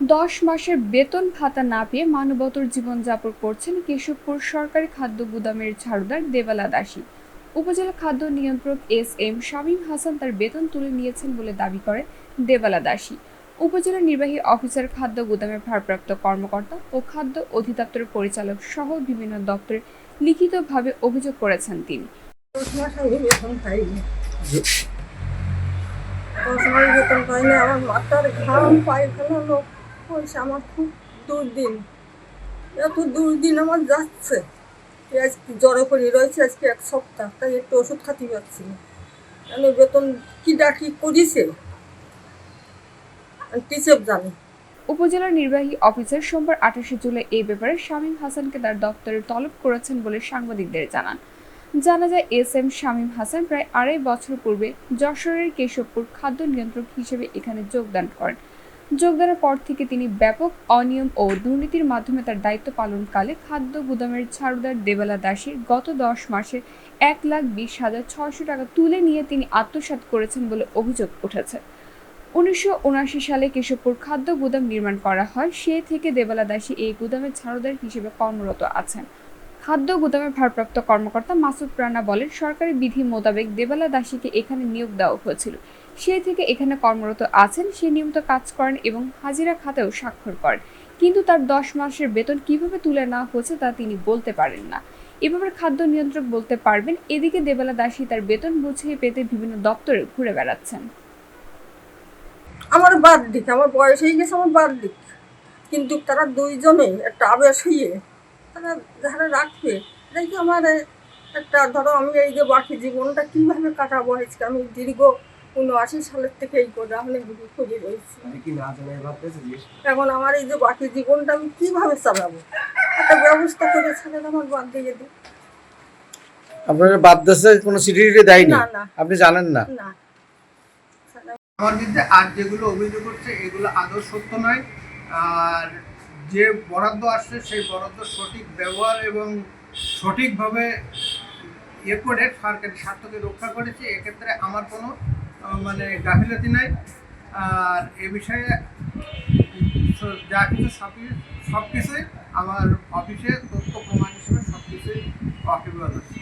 দশ মাসের বেতন ভাতা না পেয়ে মানবতর জীবনযাপন করছেন কেশবপুর সরকারি খাদ্য গুদামের ঝাড়ুদার দেবালা দাসী। উপজেলা খাদ্য নিয়ন্ত্রক এস এম শামীম হাসান তার বেতন তুলে নিয়েছেন বলে দাবি করে দেবালা দাসী। উপজেলা নির্বাহী অফিসার, খাদ্য গুদামের ভারপ্রাপ্ত কর্মকর্তা ও খাদ্য অধিদপ্তরের পরিচালক সহ বিভিন্ন দপ্তরে লিখিতভাবে অভিযোগ করেছেন তিনি। আমার মাথার ঘাম পায়ে ফেলানো হয়েছে আমার খুব দুর্দিন। এত দুর্দিন আমার যাচ্ছে। আজকে জ্বরে রয়েছে আজকে এক সপ্তাহ, তাই একটু ওষুধ খাতে পারছি না বেতন কি ডাকি করিছে? টিচার জানি? উপজেলা নির্বাহী অফিসার সোমবার আঠাশে জুলাই এই ব্যাপারে শামীম হাসানকে তার দপ্তরে তলব করেছেন বলে সাংবাদিকদের জানান। জানা যায়, এস এম শামীম হাসান প্রায় আড়াই বছর পূর্বে যশোরের কেশবপুর খাদ্য নিয়ন্ত্রক হিসেবে এখানে যোগদান করেন। যোগদানের পর থেকে তিনি ব্যাপক অনিয়ম ও দুর্নীতির মাধ্যমে তার দায়িত্ব পালনকালে খাদ্য গুদামের ছাড়ুদার দেবালা দাসীর গত দশ মাসে এক লাখ বিশ হাজার ছয়শো টাকা তুলে নিয়ে তিনি আত্মসাৎ করেছেন বলে অভিযোগ উঠেছে। উনিশশো উনআশি সালে কেশবপুর খাদ্য গুদাম নির্মাণ করা হয়, সে থেকে দেবালা দাসী এই গুদামের ছাড়োদার হিসেবে কর্মরত আছেন। খাদ্য গুদামের ভারপ্রাপ্ত কর্মকর্তা মাসুদ রানা বলেন, সরকারি বিধি মোতাবেক দেবালা দাসীকে এখানে নিয়োগ দেওয়া হয়েছিল। সেই থেকে এখানে কর্মরত আছেন সে নিয়মিত কাজ করেন এবং হাজিরা খাতেও স্বাক্ষর করেন। কিন্তু তার দশ মাসের বেতন কীভাবে তুলে নেওয়া হয়েছে তা তিনি বলতে পারেন না। এ ব্যাপারে খাদ্য নিয়ন্ত্রক বলতে পারবেন, এদিকে দেবালা দাসী তার বেতন বুঝিয়ে পেতে বিভিন্ন দপ্তরে ঘুরে বেড়াচ্ছেন। আমার বাদ দিক, আমার বয়স হয়ে গেছে, আমার বাদ দিক। কিন্তু তারা দুইজনে একটা আবেশ হয়ে তারা যারা রাখবে দেখি আমার একটা ধরো আমি এই যে বাকি জীবনটা কীভাবে কাটাবো আজকে? আমি দীর্ঘ উনআশি সালের থেকে এই গোডাউনে খুঁজে রয়েছি। এখন আমার এই যে বাকি জীবনটা আমি কীভাবে চালাবো? একটা ব্যবস্থা করে ছাড়েন আমার বাদ দিয়ে দিই আপনার বাদ দেশে কোনো সিটিটি দেয়নি? না না। আপনি জানেন না? না। আমার বিরুদ্ধে আর যেগুলো অভিযোগ হচ্ছে এগুলো আদৌ সত্য নয়। আর যে বরাদ্দ আসছে, সেই বরাদ্দ সঠিক ব্যবহার এবং সঠিকভাবে ইয়ে করে সরকারি স্বার্থকে রক্ষা করেছে, এক্ষেত্রে আমার কোনো মানে গাফিলতি নাই। আর এ বিষয়ে যা কিছু সব সব কিছুই আমার অফিসে তথ্য প্রমাণ হিসেবে সব কিছুই অকেবল আছে।